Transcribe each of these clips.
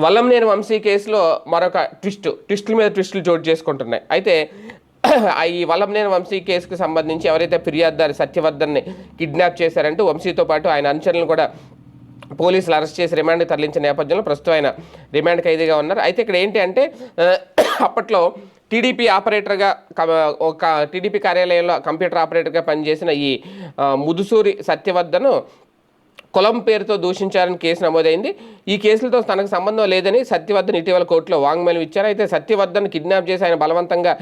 వల్లంనేని వంశీ కేసులో మరొక ట్విస్ట్ ట్విస్టుల మీద ట్విస్టులు చోటు చేసుకుంటున్నాయి. అయితే ఈ వల్లంనేని వంశీ కేసుకు సంబంధించి ఎవరైతే ఫిర్యాదుదారి సత్యవర్ధన్ని కిడ్నాప్ చేశారంటూ వంశీతో పాటు ఆయన అనుచరులను కూడా పోలీసులు అరెస్ట్ చేసి రిమాండ్కి తరలించిన నేపథ్యంలో ప్రస్తుతం ఆయన రిమాండ్ ఖైదీగా ఉన్నారు. అయితే ఇక్కడ ఏంటి అంటే అప్పట్లో టీడీపీ ఆపరేటర్గా ఒక టీడీపీ కార్యాలయంలో కంప్యూటర్ ఆపరేటర్గా పనిచేసిన ఈ ముదుసూరి సత్యవర్ధను కులం పేరుతో దూషించారని కేసు నమోదైంది. ఈ కేసులతో తనకు సంబంధం లేదని సత్యవర్ధన్ ఇటీవల కోర్టులో వాంగ్మూలం ఇచ్చారు. అయితే సత్యవర్ధన్ కిడ్నాప్ చేసి ఆయన బలవంతంగా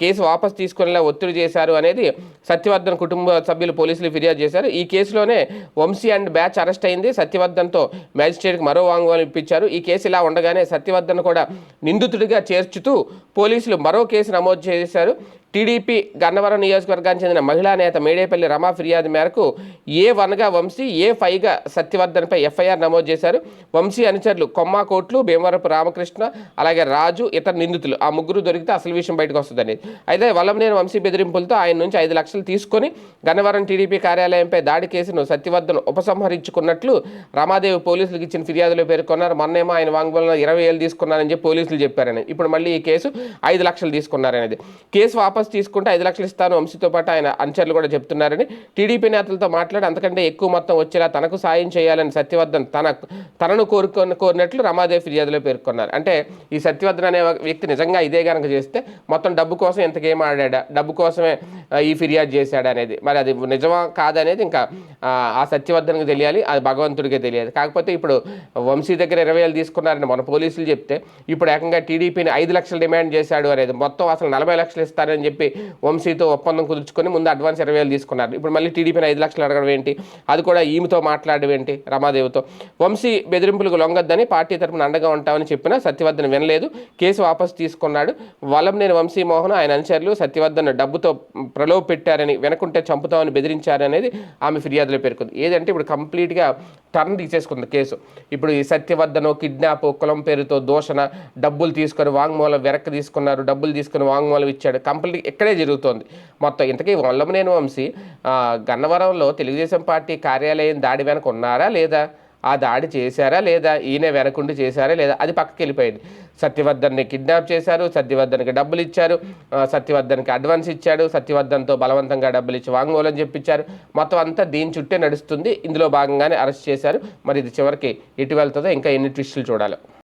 కేసు వాపస్ తీసుకునేలా ఒత్తిడి చేశారు అనేది సత్యవర్ధన్ కుటుంబ సభ్యులు పోలీసులు ఫిర్యాదు చేశారు. ఈ కేసులోనే వంశీ అండ్ బ్యాచ్ అరెస్ట్ అయింది. సత్యవర్ధన్తో మ్యాజిస్ట్రేట్కి మరో వాంగ్మూలం ఇప్పించారు. ఈ కేసు ఇలా ఉండగానే సత్యవర్ధన్ కూడా నిందితుడిగా చేర్చుతూ పోలీసులు మరో కేసు నమోదు చేశారు. టీడీపీ గన్నవరం నియోజకవర్గానికి చెందిన మహిళా నేత మేడేపల్లి రమా ఫిర్యాదు మేరకు ఏ వన్గా వంశీ ఏ ఫైవ్గా సత్యవర్ధన్పై ఎఫ్ఐఆర్ నమోదు చేశారు. వంశీ అనుచరులు కొమ్మా కోట్లు భీమవరపు రామకృష్ణ అలాగే రాజు ఇతర నిందితులు. ఆ ముగ్గురు దొరికితే అసలు విషయం బయటకు వస్తుందని అయితే వల్లంనేని వంశీ బెదిరింపులతో ఆయన నుంచి ఐదు లక్షలు తీసుకొని గన్నవరం టీడీపీ కార్యాలయంపై దాడి కేసును సత్యవర్ధన్ ఉపసంహరించుకున్నట్లు రమాదేవి పోలీసులకు ఇచ్చిన ఫిర్యాదులో పేర్కొన్నారు. మొన్నేమో ఆయన వాంగ్మూలంలో ఇరవై ఏళ్ళు తీసుకున్నారని చెప్పి పోలీసులు చెప్పారని. ఇప్పుడు మళ్ళీ ఈ కేసు ఐదు లక్షలు తీసుకున్నారనేది. కేసు వాపస్ తీసుకుంటే ఐదు లక్షలు ఇస్తాను వంశీతో పాటు ఆయన అనుచరులు కూడా చెప్తున్నారని టీడీపీ నేతలతో మాట్లాడి అంతకంటే ఎక్కువ మొత్తం వచ్చేలా తనకు సాయం చేయాలని సత్యవర్ధన్ తన తనను కోరుకొని కోరినట్లు రమాదేవి ఫిర్యాదులో పేర్కొన్నారు. అంటే ఈ సత్యవర్ధన్ అనే వ్యక్తి నిజంగా ఇదే కనుక చేస్తే మొత్తం డబ్బు కోసం ఎంతకేం ఆడాడా? డబ్బు కోసమే ఈ ఫిర్యాదు చేశాడు అనేది. మరి అది నిజమా కాదనేది ఇంకా ఆ, ఆ సత్యవర్ధన్కి తెలియాలి అది భగవంతుడికే తెలియాలి. కాకపోతే ఇప్పుడు వంశీ దగ్గర ఇరవై వేలు తీసుకున్నారని మన పోలీసులు చెప్తే ఇప్పుడు ఏకంగా టీడీపీని ఐదు లక్షలు డిమాండ్ చేశాడు అనేది మొత్తం అసలు నలభై లక్షలు ఇస్తారని చెప్పి వంశీతో ఒప్పందం కుదుర్చుకొని ముందు అడ్వాన్స్ ఇరవై వేలు తీసుకున్నారు. ఇప్పుడు మళ్ళీ టీడీపీని ఐదు లక్షలు అడగడం ఏంటి? అది కూడా ఈమెతో మాట్లాడడం ఏంటి? రమాదేవితో. వంశీ బెదిరింపులకు లొంగద్దని పార్టీ తరపున అండగా ఉంటామని చెప్పినా సత్యవర్ధన్ వినలేదు. కేసు వాపసు తీసుకున్నాడు. వలంనేని వంశీ మోహన్ ఆయన అనుచరులు సత్యవర్ధన్ డబ్బుతో ప్రలోభ పెట్టారని వెనకుంటే చంపుతామని బెదిరించారనేది ఆమె ఫిర్యాదు. ఫిర్యాదులో పేర్కొంది. ఏదంటే ఇప్పుడు కంప్లీట్గా టర్న్ తీసేసుకుంది కేసు. ఇప్పుడు ఈ సత్యవర్ధను కిడ్నాప్ కులం పేరుతో దోషణ డబ్బులు తీసుకొని వాంగ్మూలం వెనక్కి తీసుకున్నారు డబ్బులు తీసుకొని వాంగ్మూలం ఇచ్చాడు. కంప్లీట్ ఇక్కడే జరుగుతోంది. మొత్తం ఇంతకీ వల్లమనేని వంశీ గన్నవరంలో తెలుగుదేశం పార్టీ కార్యాలయం దాడి వెనక ఉన్నారా లేదా? ఆ దాడి చేశారా లేదా ఈయన వెనకుండి చేశారా లేదా అది పక్కకి వెళ్ళిపోయింది. సత్యవర్ధన్ని కిడ్నాప్ చేశారు సత్యవర్ధన్కి డబ్బులు ఇచ్చారు సత్యవర్ధన్కి అడ్వాన్స్ ఇచ్చాడు సత్యవర్ధన్తో బలవంతంగా డబ్బులు ఇచ్చి వాంగ్మూలం చెప్పించారు. మొత్తం అంతా దీని చుట్టే నడుస్తుంది. ఇందులో భాగంగానే అరెస్ట్ చేశారు. మరి ఇది చివరికి ఇటీవలతో ఇంకా ఎన్ని ట్విస్టులు చూడాలి.